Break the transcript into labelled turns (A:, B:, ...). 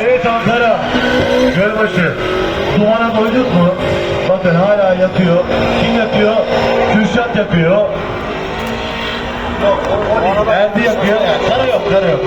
A: Evet Ankara, Gölbaşı. Dumana doyduk mu? Bakın hala yakıyor. Kim yakıyor? Kürşat değil. Erdi yakıyor. Yani kara yok, kara yok.